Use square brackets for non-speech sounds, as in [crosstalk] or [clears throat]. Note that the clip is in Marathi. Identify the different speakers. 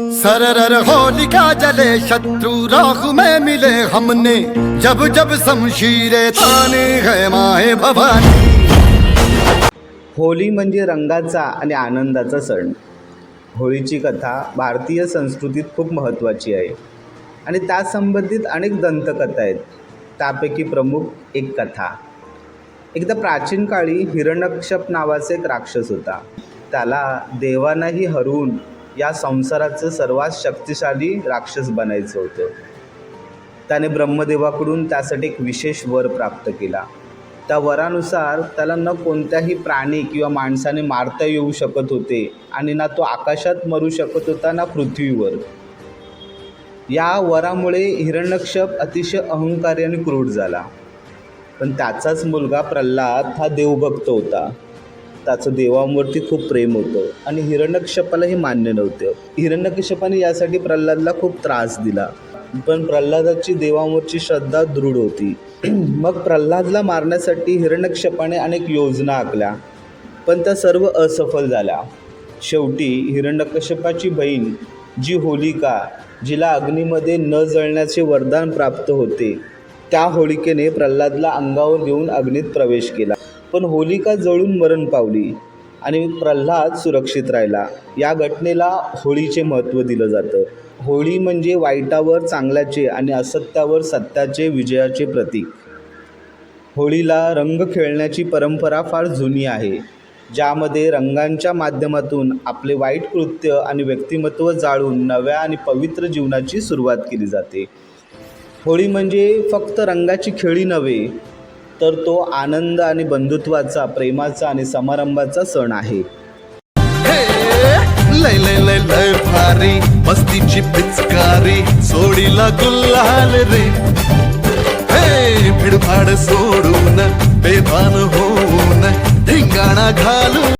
Speaker 1: सरर होलिका जले शत्रु राहु में मिले हमने। जब जब शमशीरे ताने है माहे भवानी।
Speaker 2: होळी म्हणजे रंगाचा आणि आनंदाचा सण. होळीची कथा भारतीय संस्कृतीत खूप महत्त्वाची आहे. आणि त्यासंबंधित अनेक दंतकथा आहेत. त्यापैकी प्रमुख एक कथा. एकदा प्राचीन काळी हिरणक्षप नावाचा एक राक्षस होता. त्याला देवांनाही हरवून या संसाराचं सर्वात शक्तिशाली राक्षस बनायचं होतं. त्याने ब्रह्मदेवाकडून त्यासाठी एक विशेष वर प्राप्त केला. त्या वरानुसार त्याला न कोणत्याही प्राणी किंवा माणसाने मारता येऊ शकत होते आणि ना तो आकाशात मरू शकत होता ना पृथ्वीवर. या वरामुळे हिरण्यक्षप अतिशय अहंकारी आणि क्रूर झाला. पण त्याचाच मुलगा प्रल्हाद हा देवभक्त होता. त्याचं देवांवरती खूप प्रेम होतं. आणि हिरण्यकश्यपाला हे मान्य नव्हतं. हिरण्यकश्यपाने यासाठी प्रल्हादला खूप त्रास दिला. पण प्रल्हादाची देवांवरची श्रद्धा दृढ होती. [clears throat] मग प्रल्हादला मारण्यासाठी हिरण्यक्षपाने अनेक योजना आखल्या. पण त्या सर्व असफल झाल्या. शेवटी हिरण्यकश्यपाची बहीण जी होलिका जिला अग्नीमध्ये न जळण्याचे वरदान प्राप्त होते त्या होलिकेने प्रल्हादला अंगावर घेऊन अग्नीत प्रवेश केला. पण होलिका जळून मरण पावली आणि प्रल्हाद सुरक्षित राहिला. या घटनेला होळीचे महत्त्व दिलं जातं. होळी म्हणजे वाईटावर चांगल्याचे आणि असत्यावर सत्याचे विजयाचे प्रतीक. होळीला रंग खेळण्याची परंपरा फार जुनी आहे ज्यामध्ये रंगांच्या माध्यमातून आपले वाईट कृत्य आणि व्यक्तिमत्व जाळून नव्या आणि पवित्र जीवनाची सुरुवात केली जाते. होळी म्हणजे फक्त रंगाची खेळी नव्हे तर तो आनंद आणि बंधुत्वाचा प्रेमाचा आणि समारंभाचा सण आहे.
Speaker 1: लय लय लय लय भारी मस्तीची पिचकारी सोडीला गुल्हाल रे. हे भिडभाड सोडून बेभान होऊन धिंगाणा घालून.